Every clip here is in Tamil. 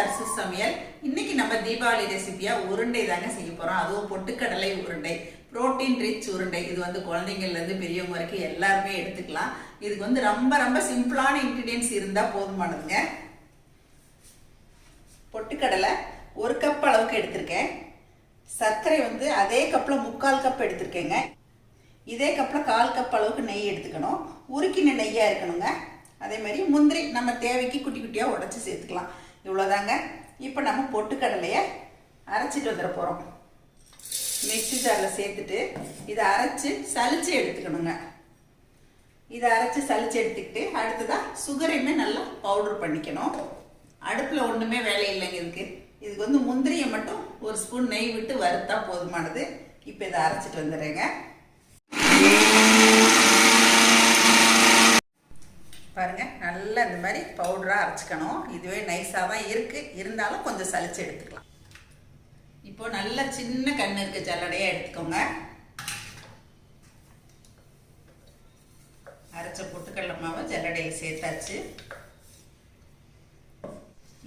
சரசு சமையல். இன்னைக்கு நம்ம தீபாவளி ரெசிபியா உருண்டை தாங்க செய்ய போறோம். அதுவும் பொட்டுக்கடலை உருண்டை புரோட்டீன் ரிச் உருண்டை. இது வந்து குழந்தைங்கள்ல இருந்து பெரியவங்க வரைக்கும் எல்லாருமே எடுத்துக்கலாம். இதுக்கு வந்து ரொம்ப ரொம்ப சிம்பிளான இன்கிரீடியன்ஸ் இருந்தா போதுமானதுங்க. பொட்டுக்கடலை ஒரு கப் அளவுக்கு எடுத்திருக்கேன். சர்க்கரை வந்து அதே கப்பில் முக்கால் கப் எடுத்திருக்கேங்க. இதே கப்பில் கால் கப் அளவுக்கு நெய் எடுத்துக்கணும். உருக்கின நெய்யாக இருக்கணுங்க. அதே மாதிரி முந்திரி நம்ம தேவைக்கு குட்டி குட்டியாக உடச்சி சேர்த்துக்கலாம். இவ்வளோதாங்க இப்போ நம்ம பொட்டுக்கடலையை அரைச்சிட்டு வந்துட போகிறோம் மிக்ஸி ஜாரில் சேர்த்துட்டு இதை அரைச்சி சளிச்சு எடுத்துக்கணுங்க. இதை அரைச்சி சளிச்சு எடுத்துக்கிட்டு அடுத்ததாக சுகரையுமே நல்லா பவுடர் பண்ணிக்கணும். அடுப்பில் ஒன்றுமே வேலை இல்லைங்க இதுக்கு. இதுக்கு வந்து முந்திரியை மட்டும் ஒரு ஸ்பூன் நெய் விட்டு வறுத்தா போதுமானது. இப்போ இதை அரைச்சிட்டு வந்துடுறேங்க. பாருங்க நல்லா இந்த மாதிரி பவுடராக அரைச்சிக்கணும். இதுவே நைஸாக தான் இருக்குது இருந்தாலும் கொஞ்சம் சளிச்சு எடுத்துக்கலாம். இப்போ நல்ல சின்ன கண்ணு இருக்க ஜல்லடையாக எடுத்துக்கோங்க. அரைச்ச பொட்டுக்கடல மாவை ஜல்லடையில் சேர்த்தாச்சு.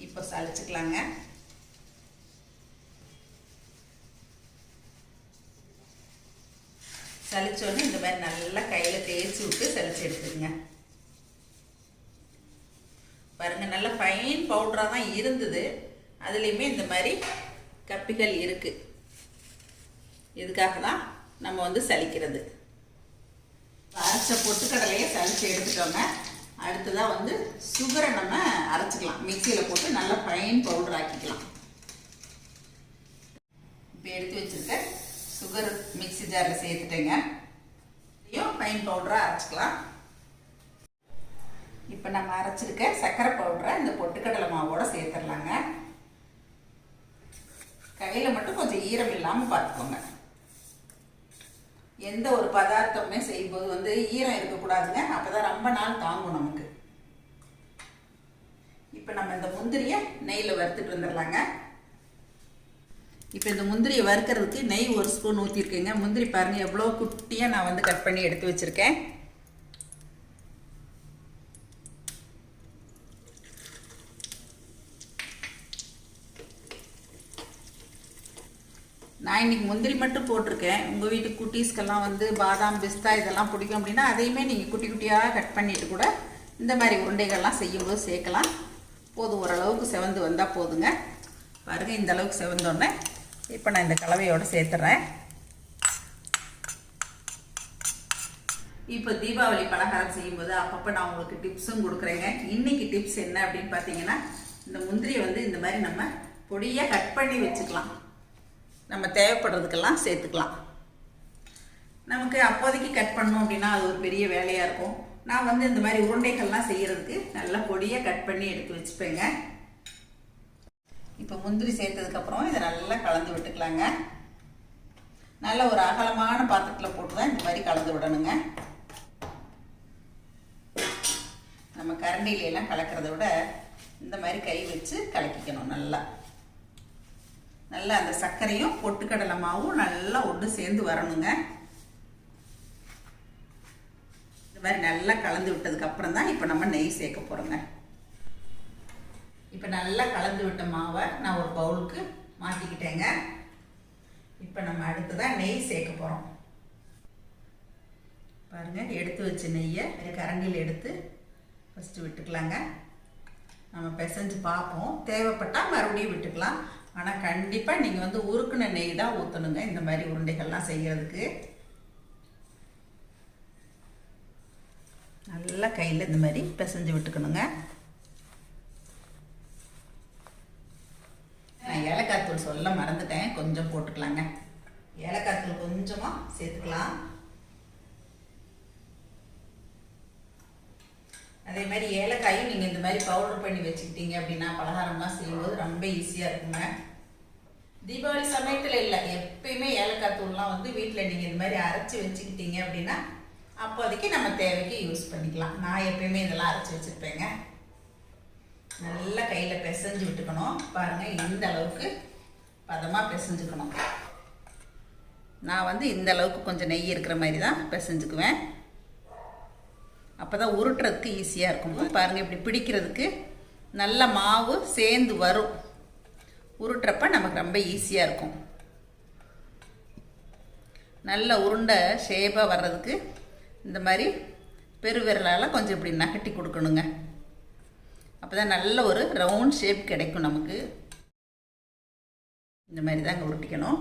இப்போ சளிச்சுக்கலாங்க சலிச்சோன்னு இந்த மாதிரி நல்லா கையில் தேய்ச்சி விட்டு சளிச்சு எடுத்துக்கங்க பாருங்க நல்ல ஃபைன் பவுடராக தான் இருந்தது. அதுலேயுமே இந்த மாதிரி கப்பிகள் இருக்குது இதுக்காக தான் நம்ம வந்து சலிக்கிறது. அரைச்ச பொட்டுக்கடலையை சலித்து எடுத்துட்டோங்க. அடுத்ததாக வந்து சுகரை நம்ம அரைச்சிக்கலாம். மிக்சியில் போட்டு நல்லா ஃபைன் பவுடர் ஆக்கிக்கலாம். இப்போ எடுத்து வச்சுருக்க சுகர் மிக்சி ஜாரில் சேர்த்துட்டேங்க. இதையும் ஃபைன் பவுடராக அரைச்சிக்கலாம். இப்போ நம்ம அரைச்சிருக்க சர்க்கரை பவுடரை இந்த பொட்டுக்கடலை மாவோட சேர்த்துடலாங்க. கையில் மட்டும் கொஞ்சம் ஈரம் இல்லாமல் பார்த்துக்கோங்க. எந்த ஒரு பதார்த்தமே செய்யும்போது வந்து ஈரம் இருக்கக்கூடாதுங்க. அப்போ தான் ரொம்ப நாள் தாங்கும் நமக்கு. இப்போ நம்ம இந்த முந்திரியை நெய்யில் வறுத்துட்டு வந்துடலாங்க. இப்போ இந்த முந்திரியை வறுக்கிறதுக்கு நெய் ஒரு ஸ்பூன் ஊற்றிருக்கேங்க முந்திரி பாருங்கள் எவ்வளோ குட்டியாக நான் வந்து கட் பண்ணி எடுத்து வச்சுருக்கேன். நான் இன்னைக்கு முந்திரி மட்டும் போட்டிருக்கேன். உங்கள் வீட்டு குட்டீஸ்க்கெல்லாம் வந்து பாதாம் பிஸ்தா இதெல்லாம் பிடிக்கும் அப்படின்னா அதையுமே நீங்கள் குட்டி குட்டியாக கட் பண்ணிட்டு கூட இந்த மாதிரி உருண்டைகள்லாம் செய்யும்போது சேர்க்கலாம். போதும் ஓரளவுக்கு செவந்து வந்தால் போதுங்க. பாருங்கள் இந்த அளவுக்கு செவந்தோடனே இப்போ நான் இந்த கலவையோடு சேர்த்துறேன். இப்போ தீபாவளி பலகாரம் செய்யும்போது அப்பப்போ நான் உங்களுக்கு டிப்ஸும் கொடுக்குறேங்க. இன்னைக்கு டிப்ஸ் என்ன அப்படின்னு பார்த்தீங்கன்னா இந்த முந்திரியை வந்து இந்த மாதிரி நம்ம பொடியாக கட் பண்ணி வச்சுக்கலாம். நம்ம தேவைப்படுறதுக்கெல்லாம் சேர்த்துக்கலாம். நமக்கு அப்போதைக்கு கட் பண்ணோம் அப்படின்னா அது ஒரு பெரிய வேலையாக இருக்கும். நான் வந்து இந்த மாதிரி உருண்டைகள்லாம் செய்கிறதுக்கு நல்லா பொடியாக கட் பண்ணி எடுத்து வச்சுப்பேங்க. இப்போ முந்திரி சேர்த்ததுக்கப்புறம் இதை நல்லா கலந்து விட்டுக்கலாங்க. நல்ல ஒரு அகலமான பாத்திரத்தில் போட்டு தான் இந்த மாதிரி கலந்து விடணுங்க. நம்ம கரண்டியில கலக்கிறத விட இந்த மாதிரி கை வச்சு கலக்கிக்கணும் நல்லா. நல்லா அந்த சர்க்கரையும் பொட்டுக்கடலை மாவும் நல்லா ஒன்று சேர்ந்து வரணுங்க. இந்த மாதிரி நல்லா கலந்து விட்டதுக்கு அப்புறம் தான் இப்போ நம்ம நெய் சேர்க்க போகிறோங்க இப்போ நல்லா கலந்து விட்ட மாவை நான் ஒரு பவுலுக்கு மாற்றிக்கிட்டேங்க இப்போ நம்ம அடுத்ததான் நெய் சேர்க்க போகிறோம் பாருங்கள் எடுத்து வச்ச நெய்யை கரண்டியில் எடுத்து ஃபஸ்ட்டு விட்டுக்கலாங்க. நம்ம பிசைஞ்சு பார்ப்போம். தேவைப்பட்டால் மறுபடியும் விட்டுக்கலாம். ஆனால் கண்டிப்பாக நீங்கள் வந்து உருக்குன நெய் தான் ஊற்றணுங்க இந்த மாதிரி உருண்டைகள்லாம் செய்கிறதுக்கு நல்லா கையில் இந்த மாதிரி பிசைஞ்சு விட்டுக்கணுங்க. நான் ஏலக்காய் தூள் சொல்ல மறந்துட்டேன். கொஞ்சம் போட்டுக்கலாங்க. ஏலக்காய் தூள் கொஞ்சமாக சேர்த்துக்கலாம். அதே மாதிரி ஏலக்காயும் நீங்கள் இந்த மாதிரி பவுடர் பண்ணி வச்சுக்கிட்டீங்க அப்படின்னா பலகாரம்லாம் செய்யும்போது ரொம்ப ஈஸியாக இருக்குங்க. தீபாவளி சமயத்தில் இல்லை எப்பயுமே ஏலக்காய் தூள்லாம் வந்து வீட்டில் நீங்கள் இந்த மாதிரி அரைச்சி வச்சுக்கிட்டீங்க அப்படின்னா அப்போதைக்கு நம்ம தேவைக்கு யூஸ் பண்ணிக்கலாம். நான் எப்பயுமே இதெல்லாம் அரைச்சி வச்சுருப்பேங்க. நல்லா கையில் பிசைஞ்சு விட்டுக்கணும். பாருங்கள் இந்த அளவுக்கு பதமாக பிசைஞ்சுக்கணும். நான் வந்து இந்த அளவுக்கு கொஞ்சம் நெய் இருக்கிற மாதிரி தான் பிசைஞ்சுக்குவேன். அப்போ தான் உருட்டுறதுக்கு ஈஸியாக இருக்கும். பாருங்கள் இப்படி பிடிக்கிறதுக்கு நல்ல மாவு சேர்ந்து வரும். உருட்டுறப்ப நமக்கு ரொம்ப ஈஸியாக இருக்கும். நல்ல உருண்டை ஷேப்பாக வர்றதுக்கு இந்த மாதிரி பெருவிரலால் கொஞ்சம் இப்படி நகட்டி கொடுக்கணுங்க. அப்போ தான் நல்ல ஒரு ரவுண்ட் ஷேப் கிடைக்கும் நமக்கு. இந்த மாதிரி தாங்க உருட்டிக்கணும்.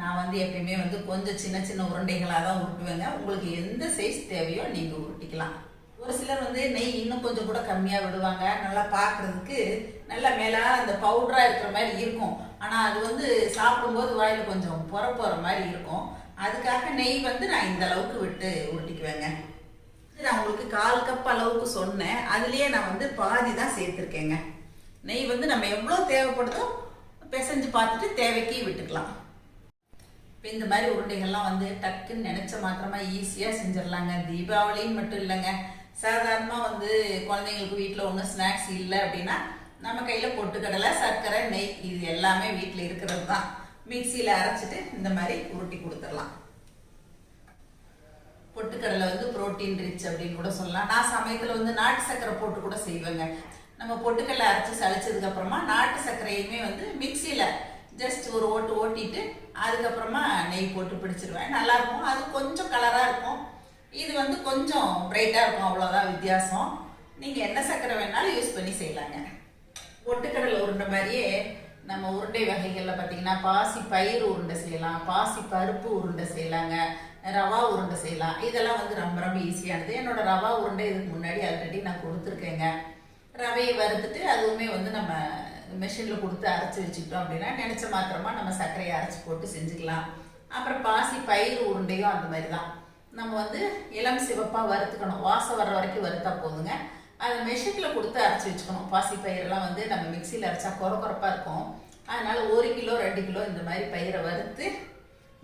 நான் வந்து எப்பயுமே வந்து கொஞ்சம் சின்ன சின்ன உருண்டைகளாக தான் உருட்டுவேங்க. உங்களுக்கு எந்த சைஸ் தேவையோ நீங்கள் உருட்டிக்கலாம். ஒரு சிலர் வந்து நெய் இன்னும் கொஞ்சம் கூட கம்மியாக விடுவாங்க. நல்லா பார்க்குறதுக்கு நல்லா மேலே அந்த பவுடராக இருக்கிற மாதிரி இருக்கும். ஆனால் அது வந்து சாப்பிடும்போது வாயில் கொஞ்சம் புற போகிற மாதிரி இருக்கும். அதுக்காக நெய் வந்து நான் இந்த அளவுக்கு விட்டு உருட்டிக்குவேங்க. நான் உங்களுக்கு கால் கப் அளவுக்கு சொன்னேன். அதுலேயே நான் வந்து பாதி தான் சேர்த்துருக்கேங்க. நெய் வந்து நம்ம எவ்வளோ தேவைப்படுதோ பிசைஞ்சு பார்த்துட்டு தேவைக்கு விட்டுக்கலாம். இந்த மாதிரி உருண்டைகள்லாம் வந்து டக்குன்னு நினச்ச மாத்திரமா ஈஸியாக செஞ்சிடலாங்க. தீபாவளின்னு மட்டும் இல்லைங்க. சாதாரணமாக வந்து குழந்தைங்களுக்கு வீட்டில் ஒன்றும் ஸ்நாக்ஸ் இல்லை அப்படின்னா நம்ம கையில் பொட்டுக்கடலை சர்க்கரை நெய் இது எல்லாமே வீட்டில் இருக்கிறது தான் மிக்சியில் அரைச்சிட்டு இந்த மாதிரி உருட்டி கொடுத்துடலாம். பொட்டுக்கடலை வந்து புரோட்டீன் ரிச் அப்படின்னு கூட சொல்லலாம். நான் சமயத்தில் வந்து நாட்டு சர்க்கரை போட்டு கூட செய்வேங்க. நம்ம பொட்டுக்கடலை அரைச்சி சளிச்சதுக்கப்புறமா நாட்டு சர்க்கரையுமே வந்து மிக்சியில் ஜஸ்ட் ஒரு ஓட்டு ஓட்டிட்டு அதுக்கப்புறமா நெய் போட்டு பிடிச்சிருவேன். நல்லா இருக்கும் அது கொஞ்சம் கலராக இருக்கும். இது வந்து கொஞ்சம் பிரைட்டாக இருக்கும். அவ்வளோதான் வித்தியாசம். நீங்கள் என்ன சர்க்கரை வேணாலும் யூஸ் பண்ணி செய்யலாங்க. ஒட்டுக்கடலை உருண்டை மாதிரியே நம்ம உருண்டை வகைகளில் பார்த்தீங்கன்னா பாசி பயிர் உருண்டை செய்யலாம். பாசி பருப்பு உருண்டை செய்யலாங்க. ரவா உருண்டை செய்யலாம். இதெல்லாம் வந்து ரொம்ப ரொம்ப ஈஸியானது என்னோட ரவா உருண்டை இதுக்கு முன்னாடி ஆல்ரெடி நான் கொடுத்துருக்கேங்க. ரவையை வறுத்துட்டு அதுவுமே வந்து நம்ம மிஷினில் கொடுத்து அரைச்சி வச்சுக்கிட்டோம் அப்படின்னா நினச்ச மாத்திரமா நம்ம சர்க்கரையை அரைச்சி போட்டு செஞ்சுக்கலாம். அப்புறம் பாசி பயிர் உருண்டையும் அந்த மாதிரி தான் நம்ம வந்து இளம் சிவப்பாக வறுத்துக்கணும். வாசம் வர்ற வரைக்கும் வறுத்தா போதுங்க. அதை மிஷினில் கொடுத்து அரைச்சி வச்சுக்கணும். பாசி பயிரெல்லாம் வந்து நம்ம மிக்சியில் அரைச்சா குறை குறைப்பாக இருக்கும். அதனால் ஒரு கிலோ ரெண்டு கிலோ இந்த மாதிரி பயிரை வறுத்து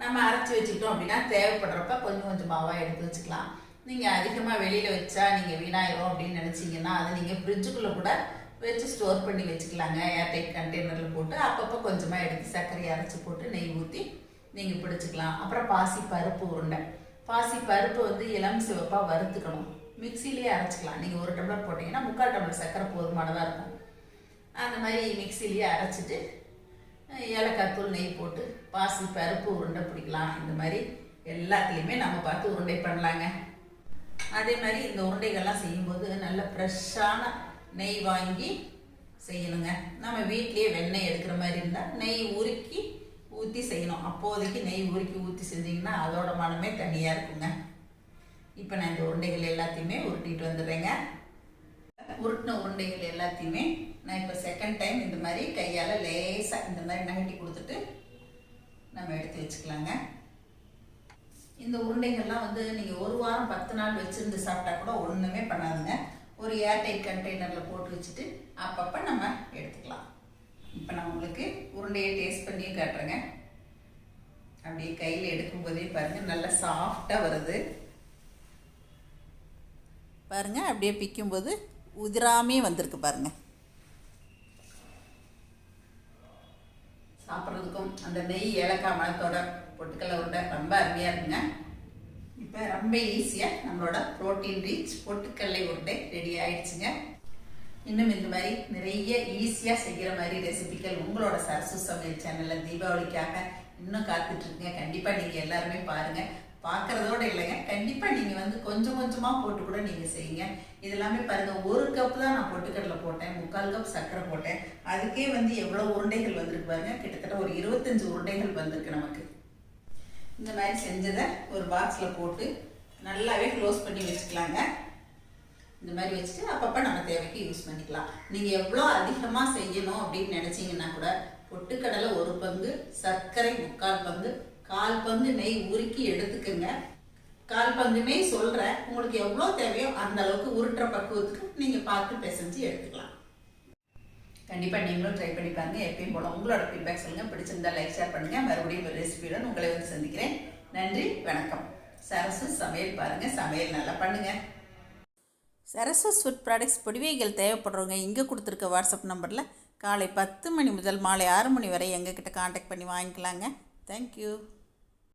நம்ம அரைச்சி வச்சுக்கிட்டோம் அப்படின்னா தேவைப்படுறப்ப கொஞ்சம் கொஞ்சமாவாக எடுத்து வச்சுக்கலாம். நீங்கள் அதிகமாக வெளியில் வச்சா நீங்கள் வீணாயிரும் அப்படின்னு நினச்சிங்கன்னா அதை நீங்கள் ஃப்ரிட்ஜுக்குள்ளே கூட வச்சு ஸ்டோர் பண்ணி வச்சுக்கலாங்க. ஏர்டைட் கண்டெய்னரில் போட்டு அப்பப்போ கொஞ்சமாக எடுத்து சர்க்கரை அரைச்சி போட்டு நெய் ஊற்றி நீங்கள் பிடிச்சிக்கலாம். அப்புறம் பாசி பருப்பு உருண்டை. பாசி பருப்பு வந்து இளம் சிவப்பாக வறுத்துக்கணும். மிக்சிலேயே அரைச்சிக்கலாம். நீங்கள் ஒரு டம்ளர் போட்டிங்கன்னா முக்கால் டம்ளர் சர்க்கரை போதுமானதாக இருக்கும். அந்த மாதிரி மிக்சிலேயே அரைச்சிட்டு ஏலக்காய் தூள் நெய் போட்டு பாசி பருப்பு உருண்டை பிடிக்கலாம். இந்த மாதிரி எல்லாத்துலேயுமே நம்ம பார்த்து உருண்டை பண்ணலாங்க. அதே மாதிரி இந்த உருண்டைகள்லாம் செய்யும்போது நல்ல ஃப்ரெஷ்ஷான நெய் வாங்கி செய்யணுங்க. நம்ம வீட்லேயே வெண்ணெய் எடுக்கிற மாதிரி இருந்தால் நெய் உருக்கி ஊற்றி செய்யணும். அப்போதைக்கு நெய் உருக்கி ஊற்றி செஞ்சிங்கன்னா அதோட மனமே தனியாக இருக்குங்க. இப்போ நான் இந்த உருண்டைகள் எல்லாத்தையுமே உருட்டிட்டு வந்துடுறேங்க. உருட்டின உருண்டைகள் எல்லாத்தையுமே நான் இப்போ செகண்ட் டைம் இந்த மாதிரி கையால் லேசாக இந்த மாதிரி நகட்டி கொடுத்துட்டு நம்ம எடுத்து வச்சுக்கலாங்க. இந்த உருண்டைகள்லாம் வந்து நீங்கள் ஒரு வாரம் பத்து நாள் வச்சுருந்து சாப்பிட்டா கூட ஒன்றுமே பண்ணாதுங்க. ஒரு ஏர்டைட் கண்டெய்னரில் போட்டு வச்சுட்டு அப்பப்போ நம்ம எடுத்துக்கலாம். இப்போ நான் உங்களுக்கு உருண்டையை டேஸ்ட் பண்ணியும் காட்டுறேங்க. அப்படியே கையில் எடுக்கும்போதே பாருங்கள் நல்லா சாஃப்டாக வருது. பாருங்கள் அப்படியே பிக்கும்போது உதிராமே வந்திருக்கு பாருங்கள் சாப்பிட்றதுக்கும் அந்த நெய் ஏலக்காய் மணத்தோட பொட்டுக்கல்ல உருண்டை ரொம்ப அருமையாக இருக்குங்க. இப்போ ரொம்ப ஈஸியாக நம்மளோட ப்ரோட்டீன் ரீச் பொட்டுக்கடலை உருண்டை ரெடி ஆயிடுச்சுங்க. இன்னும் இந்த மாதிரி நிறைய ஈஸியாக செய்கிற மாதிரி ரெசிபிகள் உங்களோட சரசு சமையல் சேனலில் தீபாவளிக்காக இன்னும் காத்துட்ருக்குங்க. கண்டிப்பாக நீங்கள் எல்லாருமே பாருங்கள் பார்க்குறதோட இல்லைங்க. கண்டிப்பாக நீங்கள் வந்து கொஞ்சம் கொஞ்சமாக போட்டு கூட நீங்கள் செய்யுங்க. இதெல்லாமே பாருங்கள் ஒரு கப் தான் நான் பொட்டுக்கடலை போட்டேன். முக்கால் கப் சர்க்கரை போட்டேன். அதுக்கே வந்து எவ்வளோ உருண்டைகள் வந்திருக்கு பாருங்க. கிட்டத்தட்ட ஒரு இருபத்தஞ்சு உருண்டைகள் வந்திருக்கு நமக்கு. இந்த மாதிரி செஞ்சதை ஒரு பாக்ஸில் போட்டு நல்லாவே க்ளோஸ் பண்ணி வச்சுக்கலாங்க. இந்த மாதிரி வச்சுட்டு அப்பப்போ நம்ம தேவைக்கு யூஸ் பண்ணிக்கலாம். நீங்கள் எவ்வளோ அதிகமாக செய்யணும் அப்படின்னு நினச்சிங்கன்னா கூட பொட்டுக்கடலை ஒரு பங்கு சர்க்கரை முக்கால் பங்கு கால் பங்கு நெய் உருக்கி எடுத்துக்கோங்க. கால் பங்கு நெய் சொல்கிறேன் உங்களுக்கு எவ்வளோ தேவையோ அந்த அளவுக்கு உருட்டுற பக்குவத்துக்கு நீங்கள் பார்த்து பிசைஞ்சு எடுத்துக்கலாம். கண்டிப்பாக நீங்களும் ட்ரை பண்ணி பாருங்க. எப்பயும் போல உங்களோட ஃபீட்பேக் சொல்லுங்கள் பிடிச்சிருந்தா லைக் ஷேர் பண்ணுங்கள் மறுபடியும் ஒரு ரெசிபியுடன் உங்களை வந்து சந்திக்கிறேன். நன்றி வணக்கம். சரசு சமையல் பாருங்கள் சமையல் நல்லா பண்ணுங்கள் சரஸ்வஸ் ஃபுட் ப்ராடக்ட்ஸ் பொடிவைகள் தேவைப்படுறவங்க இங்கே கொடுத்துருக்க வாட்ஸ்அப் நம்பரில் காலை பத்து மணி முதல் மாலை ஆறு மணி வரை எங்ககிட்ட காண்டாக்ட் பண்ணி வாங்கிக்கலாங்க. தேங்க்யூ